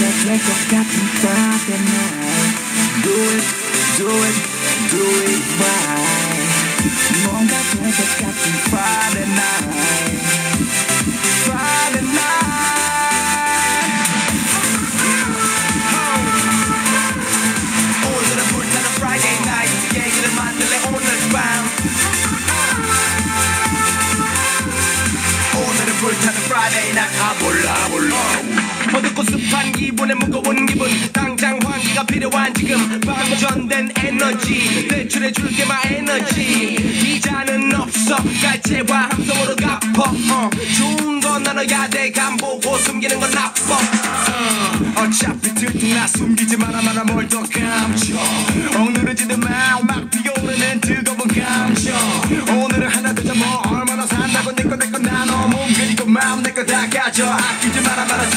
that record got me talking now Do it, do it, do it right Mom, that record got me Friday night Friday night Friday night, I will, I will. 기분에 무거운 기분. 당장 환기가 필요한 지금 방전된 에너지. 배출해줄 게 마 에너지 이자는 없어. 깔채와 함성으로 갚어. 어. 좋은 건 나눠야 돼. 간보고 숨기는 건 나빠 어. 어차피 들통나 숨기지 마라 마라 뭘 더 감춰. 오늘은 지든 막 피어오르는 뜨거운 감정. 오늘은 하나 되자 뭐 얼마나 산다고 내거 내거 나눠. 몸 그리고 마음 내거다 가져. 아끼지 마라 마라